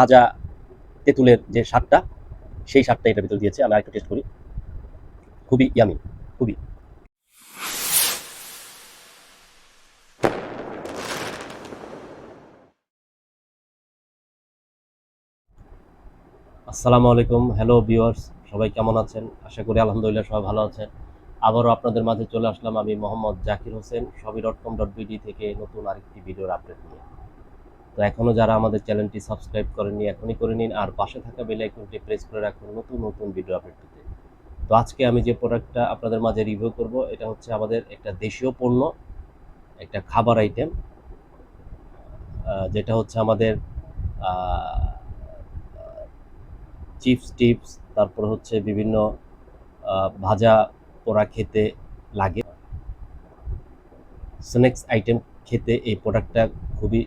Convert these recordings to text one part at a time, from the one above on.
তাজা তেঁতুলের যে স্বাদটা, সেই স্বাদটা এটার ভিতরে দিয়েছে। আমি আরেকটু টেস্ট করি। খুবই ইয়ামি খুবই। আসসালামু আলাইকুম। হ্যালো ভিউয়ার্স সবাই কেমন আছেন? আশা করি আলহামদুলিল্লাহ সবাই ভালো আছেন। আবারও আপনাদের মাঝে চলে আসলাম আমি মোহাম্মদ জাকির হোসেন সবই ডট কম ডট বিডি থেকে নতুন আরেকটি ভিডিওর আপডেট নিয়ে। তো এখনও যারা আমাদের চ্যানেলটি সাবস্ক্রাইব করেননি, এখনই করে নিন। আর পাশে থাকা বেল আইকনটি প্রেস করে রাখুন নতুন নতুন ভিডিও আপডেট পেতে। তো আজকে আমি যে প্রোডাক্টটা আপনাদের মাঝে রিভিউ করব, এটা হচ্ছে আমাদের একটা দেশীয় পণ্য, একটা খাবার আইটেম যেটা হচ্ছে আমাদের চিপস টিপস তারপর হচ্ছে বিভিন্ন ভাজা পোড়া খেতে লাগে। স্ন্যাক্স আইটেম খেতে এই প্রোডাক্টটা খুবই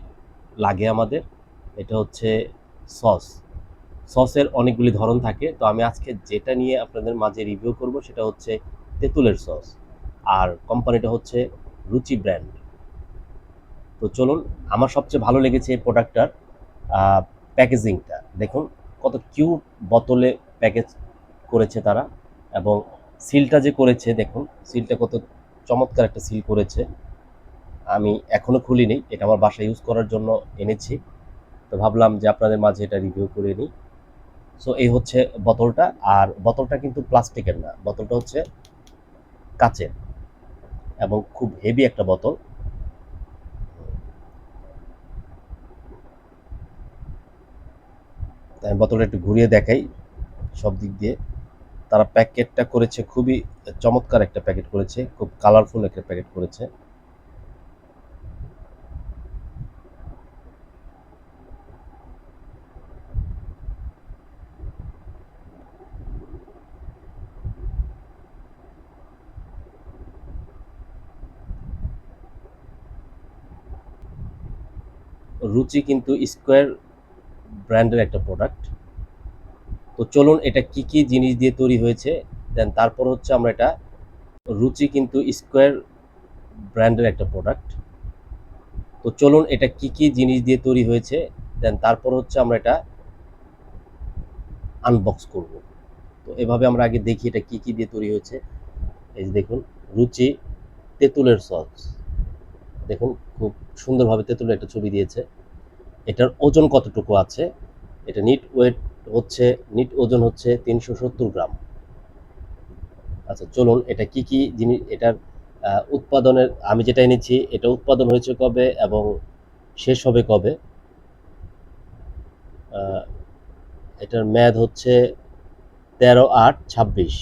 লাগে আমাদের, এটা হচ্ছে সস। সসের অনেকগুলি ধরন থাকে, তো আমি আজকে যেটা নিয়ে আপনাদের মাঝে রিভিউ করব সেটা হচ্ছে তেঁতুলের সস। আর কোম্পানিটা হচ্ছে রুচি ব্র্যান্ড। তো চলুন, আমার সবচেয়ে ভালো লেগেছে এই প্রোডাক্টটার প্যাকেজিংটা দেখুন, কত কিউট বোতলে প্যাকেজ করেছে তারা এবং সিলটা যে করেছে, দেখুন সিলটা কত চমৎকার একটা সিল করেছে। আমি এখনও খুলিনি, এটা আমার বাসায় ইউজ করার জন্য এনেছি। তো ভাবলাম যে আপনাদের মাঝে এটা রিভিউ করে নিই। সো এই হচ্ছে বোতলটা, আর বোতলটা কিন্তু প্লাস্টিকের না, বোতলটা হচ্ছে কাচের এবং খুব হেভি একটা বোতল। বোতলটা একটু ঘুরিয়ে দেখাই সব দিক দিয়ে। তারা প্যাকেটটা করেছে, খুবই চমৎকার একটা প্যাকেট করেছে, খুব কালারফুল একটা প্যাকেট করেছে। রুচি কিন্তু স্কোয়ার ব্র্যান্ডের একটা প্রোডাক্ট তো চলুন এটা কি কি জিনিস দিয়ে তৈরি হয়েছে দেন তারপর হচ্ছে আমরা এটা রুচি কিন্তু স্কোয়ার ব্র্যান্ডের একটা প্রোডাক্ট তো চলুন এটা কি কি জিনিস দিয়ে তৈরি হয়েছে দেন তারপর হচ্ছে আমরা এটা আনবক্স করব। তো এভাবে আমরা আগে দেখি এটা কি কি দিয়ে তৈরি হয়েছে। এই যে দেখুন, রুচি তেঁতুলের সস দেখুন, খুব সুন্দরভাবে তেঁতুলের একটা ছবি দিয়েছে। এটার ওজন কতটুকু আছে? এটা নিট ওয়েট হচ্ছে, নিট ওজন হচ্ছে তিনশো সত্তর গ্রাম। আচ্ছা চলুন, এটা কি কি জিনিস, এটার উৎপাদনের, আমি যেটা এনেছি, এটা উৎপাদন হয়েছে কবে এবং শেষ হবে কবে? এটার মেয়াদ হচ্ছে তেরো আট ছাব্বিশ,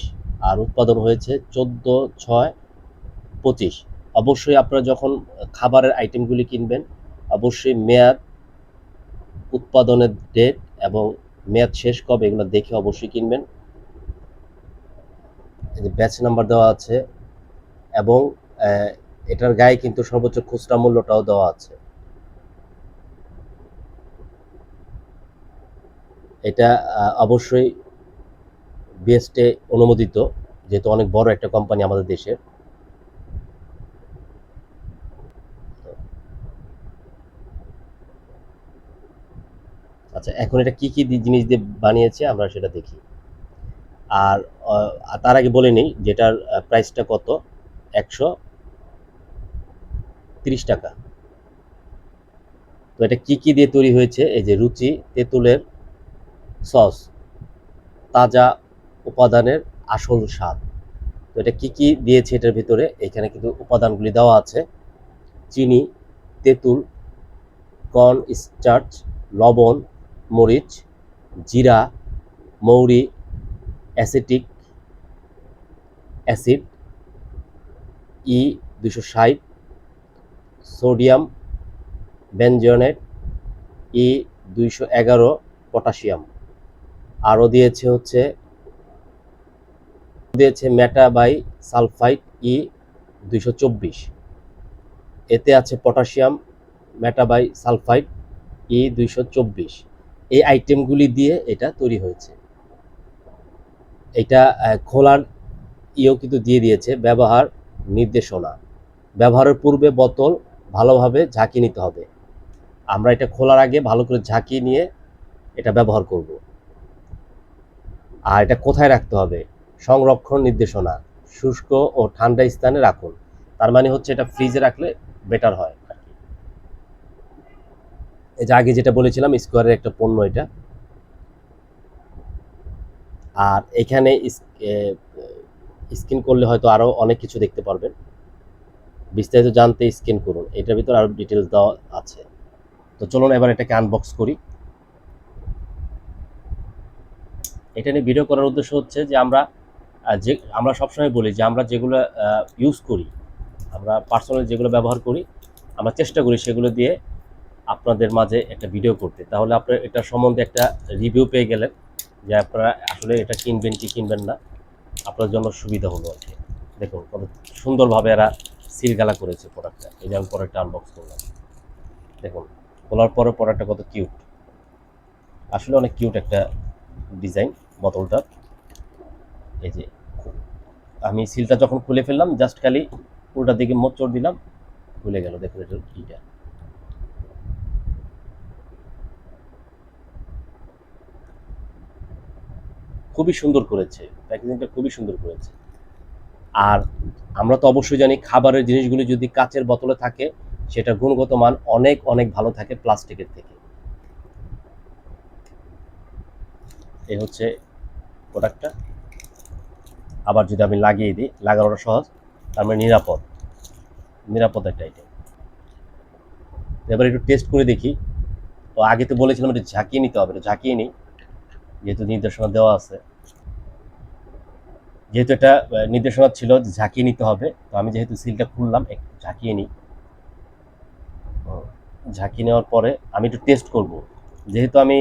আর উৎপাদন হয়েছে চোদ্দ ছয় পঁচিশ। অবশ্যই আপনারা যখন খাবারের আইটেমগুলি কিনবেন, অবশ্যই মেয়াদ উৎপাদনের ডেট এবং মেয়াদ শেষ কবে এগুলো দেখে অবশ্যই কিনবেন। এই যে ব্যাচ নাম্বার দেওয়া আছে এবং এটার গায়ে কিন্তু সর্বোচ্চ খুচরা মূল্যটাও দেওয়া আছে। এটা অবশ্যই বিএসটে অনুমোদিত, যেহেতু অনেক বড় একটা কোম্পানি আমাদের দেশের। আচ্ছা এখন এটা কি কি জিনিস দিয়ে বানিয়েছে আমরা সেটা দেখি। আর তার আগে বলে নিই, যেটার প্রাইসটা কত? একশো তিরিশ টাকা। তো এটা কি কি দিয়ে তৈরি হয়েছে? এই যে রুচি, তেঁতুলের সস, তাজা উপাদানের আসল স্বাদ। তো এটা কি কি দিয়েছে এটার ভিতরে? এখানে কিন্তু উপাদানগুলি দেওয়া আছে। চিনি, তেঁতুল, কর্ন, স্টার্চ, লবণ মরিচ, জিরা, মৌরি, অ্যাসিটিক অ্যাসিড, ই দুশো ষাট, সোডিয়াম বেনজনেট ই দুইশো এগারো, পটাশিয়াম। আরও দিয়েছে হচ্ছে, দিয়েছে মেটাবাই সালফাইট, ই দুইশো চব্বিশ। এতে আছে পটাশিয়াম মেটাবাই সালফাইট, ই দুইশো চব্বিশ। এই আইটেমগুলি দিয়ে এটা তৈরি হয়েছে। এটা খোলার ইয়েও কিন্তু দিয়ে দিয়েছে, ব্যবহার নির্দেশনা। ব্যবহারের পূর্বে বোতল ভালোভাবে ঝাঁকিয়ে নিতে হবে। আমরা এটা খোলার আগে ভালো করে ঝাঁকিয়ে নিয়ে এটা ব্যবহার করব। আর এটা কোথায় রাখতে হবে? সংরক্ষণ নির্দেশনা, শুষ্ক ও ঠান্ডা স্থানে রাখুন। তার মানে হচ্ছে এটা ফ্রিজে রাখলে বেটার হয়। এই যে আগে যেটা বলেছিলাম স্কোয়ারের একটা পণ্য এটা। আর এখানে স্ক্রিন করলে হয়তো আরও অনেক কিছু দেখতে পারবেন। বিস্তারিত জানতে স্ক্যান করুন, এটার ভিতর আরও ডিটেলস দেওয়া আছে। তো চলুন এবার এটাকে আনবক্স করি। এটা নিয়ে ভিডিও করার উদ্দেশ্য হচ্ছে যে আমরা যে, আমরা সবসময় বলি যে আমরা যেগুলো ইউজ করি, আমরা পার্সোনালি যেগুলো ব্যবহার করি, আমরা চেষ্টা করি সেগুলো দিয়ে আপনাদের মাঝে একটা ভিডিও করতে। তাহলে আপনার এটা সম্বন্ধে একটা রিভিউ পেয়ে গেলেন যে আপনারা আসলে এটা কিনবেন কি কিনবেন না। আপনার জন্য সুবিধা হলো আর কি। দেখুন, কত সুন্দরভাবে এরা সিলগালা করেছে প্রোডাক্টটা এই যে আমি প্রোডাক্টটা আনবক্স করলাম। দেখুন খোলার পরে প্রোডাক্টটা কত কিউট আসলে অনেক কিউট একটা ডিজাইন বোতলটার এই যে, আমি সিলটা যখন খুলে ফেললাম জাস্ট খালি উল্টা দিকে মোচড় দিলাম, খুলে গেল। দেখুন এটা খুবই সুন্দর করেছে প্যাকেজিংটা খুবই সুন্দর করেছে। আর আমরা তো অবশ্যই জানি খাবারের জিনিসগুলি যদি কাচের বোতলে থাকে সেটা গুণগত মান অনেক অনেক ভালো থাকে প্লাস্টিকের থেকে। এই হচ্ছে প্রোডাক্টটা আবার যদি আমি লাগিয়ে দিই, লাগানোটা সহজ, তার মানে নিরাপদ। নিরাপদ একটা আইটেম এবার একটু টেস্ট করে দেখি। তো আগে তো বলেছিলাম একটু ঝাঁকিয়ে নিতে হবে ঝাঁকিয়ে নিই। যেহেতু নির্দেশনা দেওয়া আছে। যেহেতু এটা নির্দেশনা ছিল ঝাঁকিয়ে নিতে হবে, তো আমি যেহেতু সিলটা খুললাম একটু ঝাঁকিয়ে নিই। ঝাঁকিয়ে নেওয়ার পরে আমি একটু টেস্ট করব। যেহেতু আমি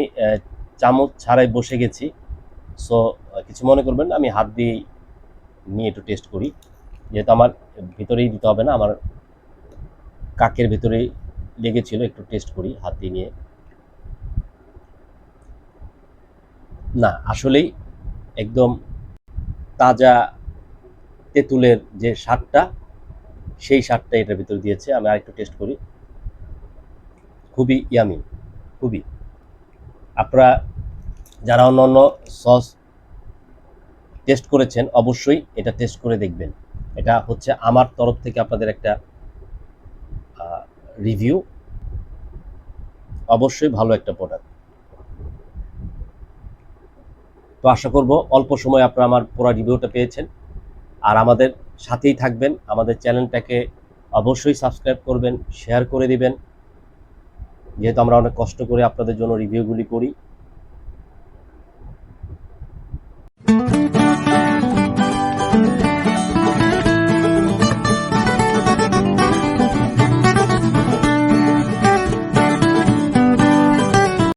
চামচ ছাড়াই বসে গেছি সো কিছু মনে করবেন আমি হাত দিয়ে নিয়ে একটু টেস্ট করি। যেহেতু আমার ভিতরেই দিতে হবে না, আমার কাকের ভিতরেই লেগেছিল, একটু টেস্ট করি, হাত দিয়ে নিয়ে। না, আসলেই একদম তাজা তেঁতুলের যে স্বাদটা, সেই স্বাদটা এটার ভিতর দিয়েছে। আমি আরেকটু টেস্ট করি। খুবই ইয়ামি খুবই। আপনারা যারা অন্য অন্য সস টেস্ট করেছেন, অবশ্যই এটা টেস্ট করে দেখবেন। এটা হচ্ছে আমার তরফ থেকে আপনাদের একটা রিভিউ অবশ্যই ভালো একটা প্রোডাক্ট তো আশা করব অল্প সময় আপনারা আমার পুরো রিভিউটা পেয়েছেন। আর আমাদের সাথেই থাকবেন। আমাদের চ্যানেলটাকে অবশ্যই সাবস্ক্রাইব করবেন শেয়ার করে দিবেন। যেহেতু আমরা অনেক কষ্ট করে আপনাদের জন্য রিভিউগুলি করি